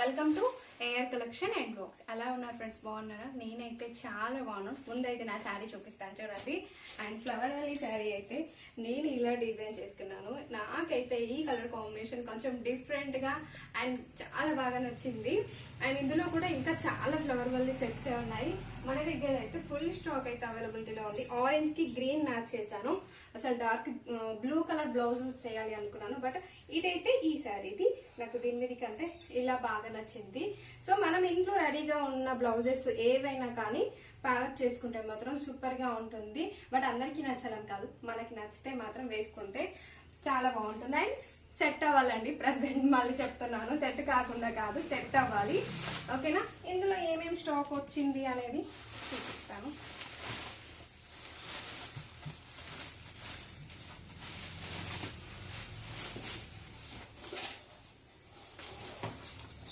Welcome to AR collection and box ఎలా ఉన్నారు friends బాగున్నారా? నేనైతే చాలా బాగున్నాను. ముందైతే నా శారీ చూపిస్తాను చూడండి. అండ్ ఫ్లవర్ వాలీ శారీ అయితే నేను ఇలా డిజైన్ చేసుకున్నాను. నాకైతే ఈ కలర్ కాంబినేషన్ కొంచెం డిఫరెంట్గా అండ్ చాలా బాగా నచ్చింది. అండ్ ఇందులో కూడా ఇంకా చాలా ఫ్లవర్ వల్లి సెట్స్ ఉన్నాయి. మన దగ్గర అయితే ఫుల్ స్టాక్ అయితే అవైలబిలిటీలో ఉంది. ఆరెంజ్కి గ్రీన్ మ్యాచ్ చేశాను. అసలు డార్క్ బ్లూ కలర్ బ్లౌజ్ చేయాలి అనుకున్నాను. బట్ ఇదైతే ఈ శారీది నాకు దీని మీద కంటే ఇలా బాగా నచ్చింది. సో మనం ఇంట్లో రెడీగా ఉన్న బ్లౌజెస్ ఏవైనా కానీ ప్యారప్ చేసుకుంటే మాత్రం సూపర్గా ఉంటుంది. బట్ అందరికీ నచ్చాలని కాదు. మనకి నచ్చితే మాత్రం వేసుకుంటే చాలా బాగుంటుంది. అండ్ సెట్ అవ్వాలండి. ప్రజెంట్ మళ్ళీ చెప్తున్నాను. సెట్ కాకుండా కాదు సెట్ అవ్వాలి. ఓకేనా? ఇందులో ఏమేమి స్టాక్ వచ్చింది అనేది చూపిస్తాను.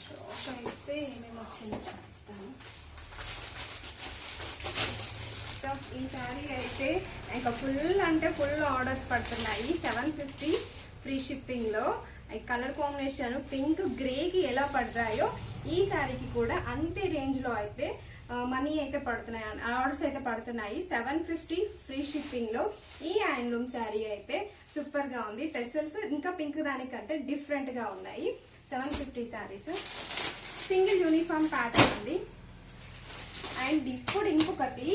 స్టాక్ అయితే ఏమేమి వచ్చిందో చూపిస్తాను సో ఈ శారీ అయితే ఇంకా ఫుల్ అంటే ఫుల్ ఆర్డర్స్ పడుతున్నాయి. సెవెన్ ఫిఫ్టీ ఫ్రీ షిప్పింగ్లో కలర్ కాంబినేషన్ పింక్ గ్రేకి ఎలా పడతాయో ఈ శారీకి కూడా అంతే రేంజ్లో అయితే మనీ అయితే పడుతున్నాయి ఆర్డర్స్ అయితే పడుతున్నాయి. సెవెన్ ఫిఫ్టీ ఫ్రీ షిప్పింగ్లో ఈ హ్యాండ్లూమ్ శారీ అయితే సూపర్గా ఉంది. టెసల్స్ ఇంకా పింక్ దానికంటే డిఫరెంట్గా ఉన్నాయి. Seven fifty saris single uniform pattern ఉంది. అండ్ ఇప్పుడు ఇంకొకటి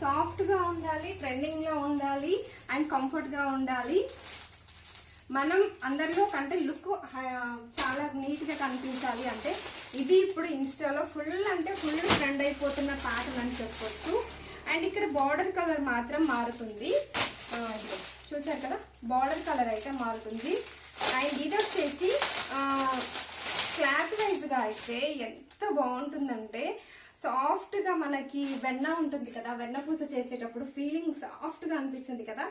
సాఫ్ట్గా ఉండాలి ట్రెండింగ్లో ఉండాలి అండ్ కంఫర్ట్గా ఉండాలి. మనం అందరిలో కంటే లుక్ చాలా నీట్గా కనిపించాలి అంటే ఇది ఇప్పుడు ఇన్స్టాలో ఫుల్ అంటే ఫుల్ ట్రెండ్ అయిపోతున్న ప్యాటర్న్ అని చెప్పొచ్చు. అండ్ ఇక్కడ బార్డర్ కలర్ మాత్రం మారుతుంది. చూసారు కదా? బార్డర్ కలర్ అయితే మారుతుంది. అండ్ ఇది వచ్చేసి క్లాత్ వైజ్గా అయితే ఎంత బాగుంటుందంటే సాఫ్ట్గా మనకి వెన్న ఉంటుంది కదా వెన్న పూస చేసేటప్పుడు ఫీలింగ్ సాఫ్ట్గా అనిపిస్తుంది కదా.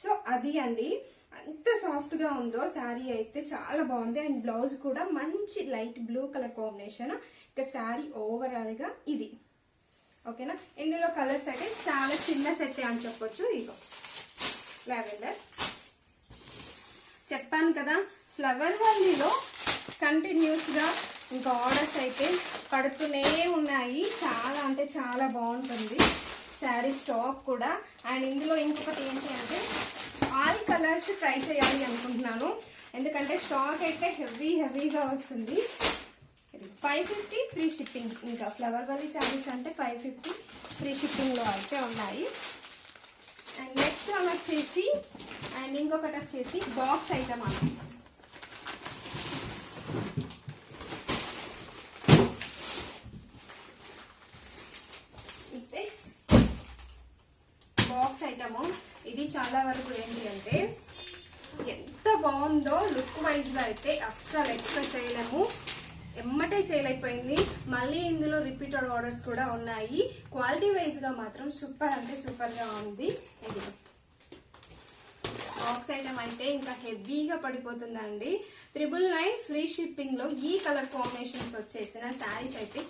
సో అది అండి. అంత సాఫ్ట్గా ఉందో శారీ అయితే చాలా బాగుంది. అండ్ బ్లౌజ్ కూడా మంచి లైట్ బ్లూ కలర్ కాంబినేషన్ ఇక శారీ ఓవరాల్గా ఇది. ఓకేనా? ఇందులో కలర్స్ అయితే చాలా చిన్న సెట్ అని చెప్పొచ్చు. ఇగో లావెండర్ చెప్పాను కదా ఫ్లవర్ వల్లీలో కంటిన్యూస్గా ఇంకా ఆర్డర్స్ అయితే పడుతూనే ఉన్నాయి. చాలా అంటే చాలా బాగుంటుంది. శారీ స్టాక్ కూడా. అండ్ ఇందులో ఇంకొకటి ఏంటి అంటే ఆల్ కలర్స్ ట్రై చేయాలి అనుకుంటున్నాను. ఎందుకంటే స్టాక్ అయితే హెవీ హెవీగా వస్తుంది. Five fifty free shipping. ఇంకా ఫ్లవర్ వల్లీ శారీస్ అంటే ఫైవ్ ఫిఫ్టీ ఫ్రీ షిప్పింగ్లో అయితే ఉన్నాయి. అండ్ నెక్స్ట్ వన్ వచ్చేసి అండ్ ఇంకొకటి వచ్చేసి బాక్స్ ఐటమ్ అన్న ఇదే బాక్స్ ఐటము ఇది చాలా వరకు ఏంటి అంటే ఎంత బాగుందో లుక్ వైజ్గా అయితే అస్సలు ఎక్స్పెక్ట్ చేయలేము. ఎమ్మటే సేల్ అయిపోయింది. మళ్ళీ ఇందులో రిపీటెడ్ ఆర్డర్స్ కూడా ఉన్నాయి. క్వాలిటీ వైజ్గా మాత్రం సూపర్ అంటే సూపర్గా ఉంది. ఇది బాక్స్ ఐటమ్ అయితే ఇంకా హెవీగా పడిపోతుందండి. త్రిబుల్ నైన్ ఫ్రీ షిప్పింగ్లో ఈ కలర్ కాంబినేషన్స్ వచ్చేసిన శారీస్ అయితే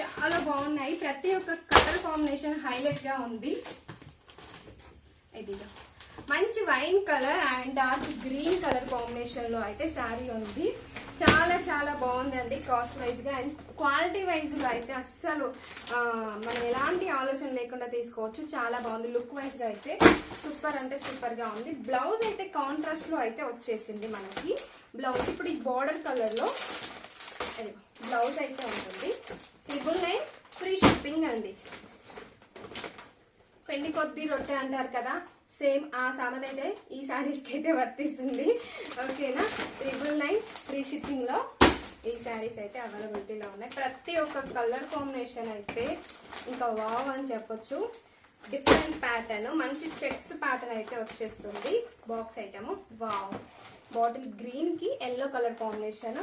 చాలా బాగున్నాయి. ప్రతి ఒక్క కలర్ కాంబినేషన్ హైలైట్గా ఉంది. ఇదిగో. మంచి wine colour and dark green colour కాంబినేషన్లో అయితే శారీ ఉంది. చాలా చాలా బాగుందండి కాస్ట్ వైజ్గా అండ్ క్వాలిటీ వైజ్గా అయితే అస్సలు మనం ఎలాంటి ఆలోచన లేకుండా తీసుకోవచ్చు. చాలా బాగుంది. లుక్ వైజ్గా అయితే సూపర్ అంటే సూపర్గా ఉంది. బ్లౌజ్ అయితే కాంట్రాస్ట్లో అయితే వచ్చేసింది మనకి. బ్లౌజ్ ఇప్పుడు ఈ బార్డర్ కలర్లో బ్లౌజ్ అయితే ఉంటుంది. ట్రిబుల్ నైన్ ఫ్రీ షిప్పింగ్ అండి. పెళ్ళి కొద్ది రొట్టె అంటారు కదా సేమ్ ఆ సామెత అయితే ఈ శారీస్కి అయితే వర్తిస్తుంది. ఓకేనా? ట్రిపుల్ నైన్ ఫ్రీ షిప్పింగ్లో ఈ శారీస్ అయితే అవైలబిలిటీలో ఉన్నాయి. ప్రతి ఒక్క కలర్ కాంబినేషన్ అయితే ఇంకా వావ్ అని చెప్పొచ్చు. డిఫరెంట్ ప్యాటర్న్ మంచి చెక్స్ ప్యాటర్న్ అయితే వచ్చేస్తుంది. బాక్స్ ఐటమ్ వావ్ బాటిల్ గ్రీన్కి yellow colour combination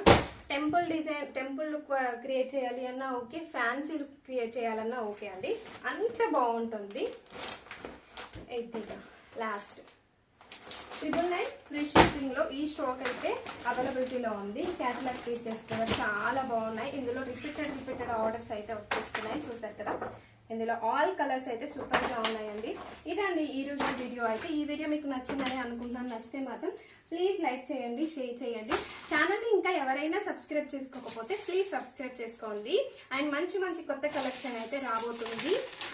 temple design temple look create చేయాలి అన్నా ఓకే ఫ్యాన్సీ లుక్ క్రియేట్ చేయాలన్నా ఓకే అండి. అంత బాగుంటుంది. ఇది లాస్ట్ ట్రిపుల్ నైన్ ఫ్రీ షిప్పింగ్లో ఈ స్టాక్ అయితే అవైలబిలిటీలో ఉంది. క్యాటలాగ్ పీసెస్ కూడా చాలా బాగున్నాయి. ఇందులో రిపీటెడ్ రిపీటెడ్ ఆర్డర్స్ అయితే వచ్చేస్తున్నాయి. చూసారు కదా? ఇందులో ఆల్ కలర్స్ అయితే సూపర్గా ఉన్నాయండి. ఇదండి ఈ రోజు వీడియో అయితే. ఈ వీడియో మీకు నచ్చిందని అనుకుంటున్నాను. నచ్చితే మాత్రం ప్లీజ్ లైక్ చేయండి షేర్ చేయండి. ఛానల్ని ఇంకా ఎవరైనా సబ్స్క్రైబ్ చేసుకోకపోతే ప్లీజ్ సబ్స్క్రైబ్ చేసుకోండి. అండ్ మంచి మంచి కొత్త కలెక్షన్ అయితే రాబోతుంది.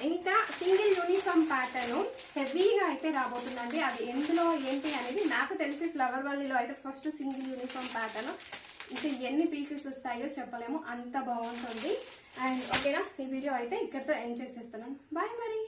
ఇంకా సింగిల్ యూనిఫామ్ ప్యాటర్న్ హెవీగా అయితే రాబోతుందండి. అది ఎందులో ఏంటి అనేది నాకు తెలిసి ఫ్లవర్ వల్లీలో అయితే ఫస్ట్ సింగిల్ యూనిఫామ్ ప్యాటర్న్ ఇంకా ఎన్ని పీసెస్ వస్తాయో చెప్పలేము. అంత బాగుంటుంది. అండ్ ఓకేనా ఈ వీడియో అయితే ఇక్కడితో ఎండ్ చేసేస్తున్నాం. బాయ్ మరి